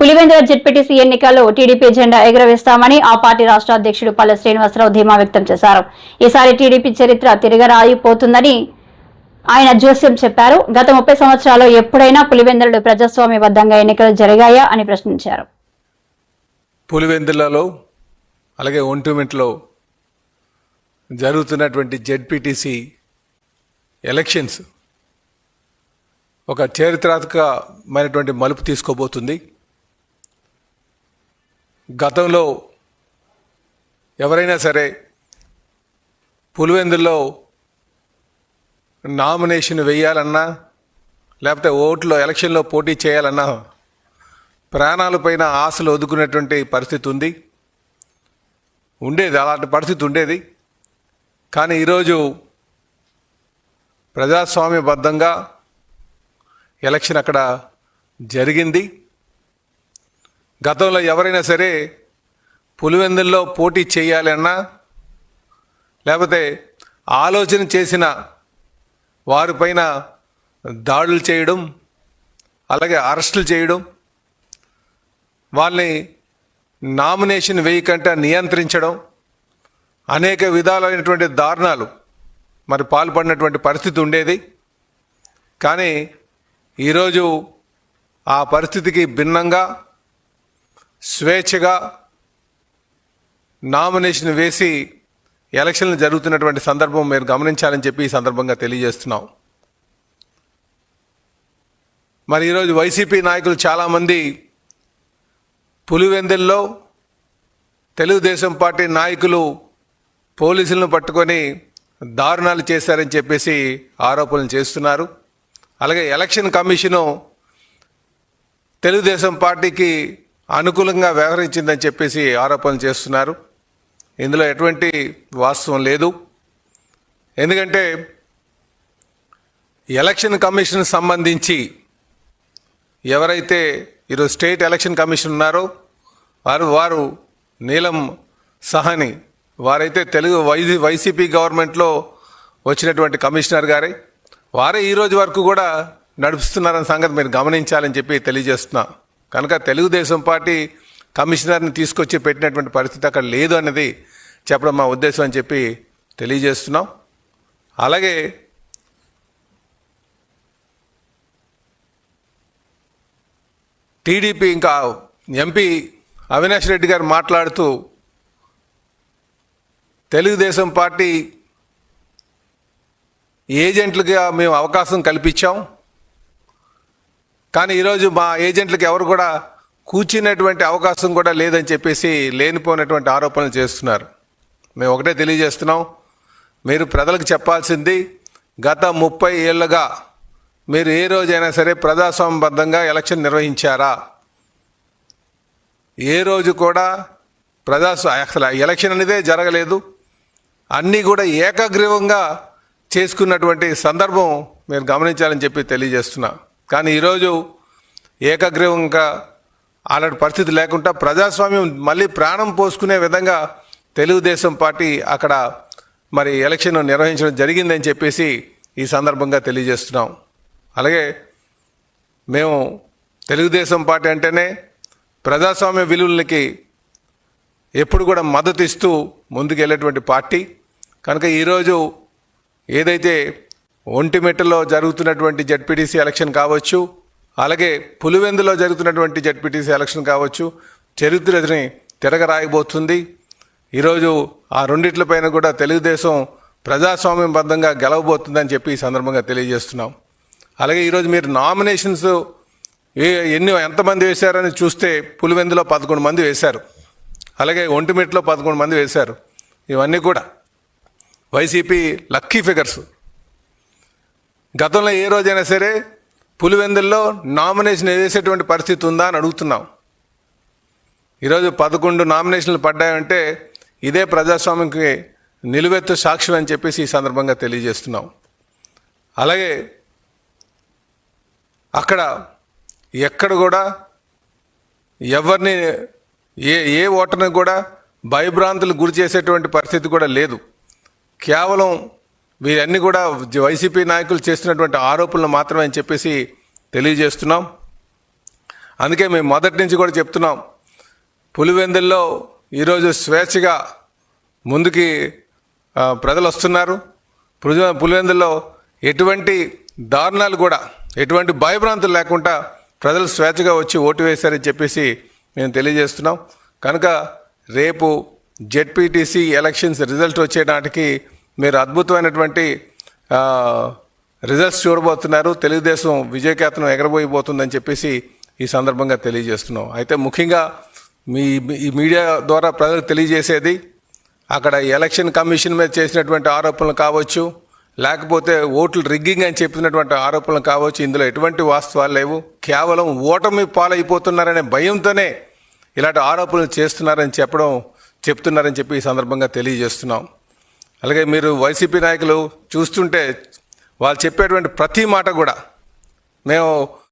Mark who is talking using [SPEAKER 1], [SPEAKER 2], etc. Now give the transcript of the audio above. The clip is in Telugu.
[SPEAKER 1] పులివెందుల జెడ్పీటీసీ ఎన్నికల్లో టీడీపీ జెండా ఎగురవేస్తామని ఆ పార్టీ రాష్ట్ర అధ్యక్షుడు పల్లె శ్రీనివాసరావు ధీమా వ్యక్తం చేశారు. ఈసారి టీడీపీ చరిత్ర తిరగరాయిపోతుందని ఆయన జోస్యం చెప్పారు. గత ముప్పై సంవత్సరాల్లో ఎప్పుడైనా పులివెందులలో ప్రజాస్వామ్యబద్ధంగా ఎన్నికలు జరిగాయా అని ప్రశ్నించారు.
[SPEAKER 2] పులివెందులలో అలాగే ఒంటిమింట్లో జరుగుతున్నటువంటి జెడ్పీటీసీ ఎలక్షన్స్ ఒక చరిత్రాత్మకమైనటువంటి మలుపు తీసుకోబోతుంది. గతంలో ఎవరైనా సరే పులివెందుల్లో నామినేషన్ వేయాలన్నా లేకపోతే ఓట్లో ఎలక్షన్లో పోటీ చేయాలన్నా ప్రాణాలపైన ఆశలు వదుకునేటువంటి పరిస్థితి ఉంది. ఉండేది అలాంటి పరిస్థితి ఉండేది. కానీ ఈరోజు ప్రజాస్వామ్యబద్ధంగా ఎలక్షన్ అక్కడ జరిగింది. గతంలో ఎవరైనా సరే పులివెందుల్లో పోటీ చేయాలి అన్నా లేకపోతే ఆలోచన చేసిన వారిపైన దాడులు చేయడం అలాగే అరెస్టులు చేయడం వాళ్ళని నామినేషన్ వేయకుండా నియంత్రించడం అనేక విధాలైనటువంటి దారుణాలు మరి పాల్పడినటువంటి పరిస్థితి ఉండేది. కానీ ఈరోజు ఆ పరిస్థితికి భిన్నంగా స్వేచ్ఛగా నామినేషన్ వేసి ఎలక్షన్లు జరుగుతున్నటువంటి సందర్భం మీరు గమనించాలని చెప్పి ఈ సందర్భంగా తెలియజేస్తున్నాం. మరి ఈరోజు వైసీపీ నాయకులు చాలామంది పులివెందుల్లో తెలుగుదేశం పార్టీ నాయకులు పోలీసులను పట్టుకొని దారుణాలు చేశారని చెప్పేసి ఆరోపణలు చేస్తున్నారు. అలాగే ఎలక్షన్ కమిషను తెలుగుదేశం పార్టీకి అనుకూలంగా వ్యవహరించిందని చెప్పేసి ఆరోపణలు చేస్తున్నారు. ఇందులో ఎటువంటి వాస్తవం లేదు. ఎందుకంటే ఎలక్షన్ కమిషన్ సంబంధించి ఎవరైతే ఈరోజు స్టేట్ ఎలక్షన్ కమిషన్ ఉన్నారో వారు వారు నీలం సహాని వారైతే తెలుగు వై వైసీపీ గవర్నమెంట్లో వచ్చినటువంటి కమిషనర్ గారే. వారే ఈరోజు వరకు కూడా నడుపుస్తున్నారన్న సంగతి మీరు గమనించాలని చెప్పి తెలియజేస్తున్నాను కనుక తెలుగుదేశం పార్టీ కమిషనర్ని తీసుకొచ్చి పెట్టినటువంటి పరిస్థితి అక్కడ లేదు అనేది చెప్పడం మా ఉద్దేశం అని చెప్పి తెలియజేస్తున్నాం. అలాగే టీడీపీ ఇంకా ఎంపీ అవినాష్ రెడ్డి గారు మాట్లాడుతూ తెలుగుదేశం పార్టీ ఏజెంట్లుగా మేము అవకాశం కల్పించాం. కానీ ఈరోజు మా ఏజెంట్లకు ఎవరు కూడా కూర్చునేటువంటి అవకాశం కూడా లేదని చెప్పేసి లేనిపోయినటువంటి ఆరోపణలు చేస్తున్నారు. మేము ఒకటే తెలియజేస్తున్నాం. మీరు ప్రజలకు చెప్పాల్సింది గత ముప్పై ఏళ్ళుగా మీరు ఏ రోజైనా సరే ప్రజాస్వామ్యబద్ధంగా ఎలక్షన్ నిర్వహించారా? ఏ రోజు కూడా ప్రజాస్వా అసలు ఎలక్షన్ అనేదే జరగలేదు. అన్నీ కూడా ఏకగ్రీవంగా చేసుకున్నటువంటి సందర్భం మీరు గమనించాలని చెప్పి తెలియజేస్తున్నా. కానీ ఈరోజు ఏకగ్రీవంగా అలాంటి పరిస్థితి లేకుండా ప్రజాస్వామ్యం మళ్ళీ ప్రాణం పోసుకునే విధంగా తెలుగుదేశం పార్టీ అక్కడ మరి ఎలక్షన్ నిర్వహించడం జరిగిందని చెప్పేసి ఈ సందర్భంగా తెలియజేస్తున్నాం. అలాగే మేము తెలుగుదేశం పార్టీ అంటేనే ప్రజాస్వామ్య విలువలకి ఎప్పుడు కూడా మద్దతు ఇస్తూ ముందుకు వెళ్ళేటువంటి పార్టీ. కనుక ఈరోజు ఏదైతే ఒంటిమిట్టలో జరుగుతున్నటువంటి జడ్పీటీసీ ఎలక్షన్ కావచ్చు అలాగే పులివెందులో జరుగుతున్నటువంటి జడ్పీటీసీ ఎలక్షన్ కావచ్చు చరిత్రని తిరగరాయబోతుంది. ఈరోజు ఆ రెండిట్లపైన కూడా తెలుగుదేశం ప్రజాస్వామ్యబద్ధంగా గెలవబోతుందని చెప్పి ఈ సందర్భంగా తెలియజేస్తున్నాం. అలాగే ఈరోజు మీరు నామినేషన్స్ ఏ ఎన్ని ఎంతమంది వేశారని చూస్తే పులివెందులో పదకొండు మంది వేశారు. అలాగే ఒంటిమిట్లో పదకొండు మంది వేశారు. ఇవన్నీ కూడా. YCP lucky figures. గతంలో ఏ రోజైనా సరే పులివెందుల్లో నామినేషన్ వేసేటువంటి పరిస్థితి ఉందా అని అడుగుతున్నాం. ఈరోజు పదకొండు నామినేషన్లు పడ్డాయంటే ఇదే ప్రజాస్వామ్యంకి నిలువెత్తు సాక్ష్యం అని చెప్పేసి ఈ సందర్భంగా తెలియజేస్తున్నాం. అలాగే అక్కడ ఎక్కడ కూడా ఎవరిని ఏ ఏ ఓటర్ని కూడా భయభ్రాంతులు గురి చేసేటువంటి పరిస్థితి కూడా లేదు. కేవలం వీరన్నీ కూడా వైసీపీ నాయకులు చేస్తున్నటువంటి ఆరోపణలు మాత్రమే అని చెప్పేసి తెలియజేస్తున్నాం. అందుకే మేము మొదటి నుంచి కూడా చెప్తున్నాం. పులివెందుల్లో ఈరోజు స్వేచ్ఛగా ముందుకి ప్రజలు వస్తున్నారు. పులి పులివెందుల్లో ఎటువంటి దారుణాలు కూడా ఎటువంటి భయభ్రాంతులు లేకుండా ప్రజలు స్వేచ్ఛగా వచ్చి ఓటు వేశారని చెప్పేసి మేము తెలియజేస్తున్నాం. కనుక రేపు జెడ్పీటీసీ ఎలక్షన్స్ రిజల్ట్ వచ్చే నాటికి మీరు అద్భుతమైనటువంటి రిజల్ట్స్ చూడబోతున్నారు. తెలుగుదేశం విజయకేతనం ఎగరబోయిపోతుందని చెప్పేసి ఈ సందర్భంగా తెలియజేస్తున్నాం. అయితే ముఖ్యంగా మీ ఈ మీడియా ద్వారా ప్రజలకు తెలియజేసేది అక్కడ ఎలక్షన్ కమిషన్ మీద చేసినటువంటి ఆరోపణలు కావచ్చు లేకపోతే ఓట్లు రిగ్గింగ్ అని చెప్పినటువంటి ఆరోపణలు కావచ్చు ఇందులో ఎటువంటి వాస్తవాలు లేవు. కేవలం ఓటమి పాలైపోతున్నారనే భయంతోనే ఇలాంటి ఆరోపణలు చేస్తున్నారని చెప్పడం చెప్తున్నారని చెప్పి ఈ సందర్భంగా తెలియజేస్తున్నాం. అలాగే మీరు వైసీపీ నాయకులు చూస్తుంటే వాళ్ళు చెప్పేటువంటి ప్రతి మాట కూడా మేము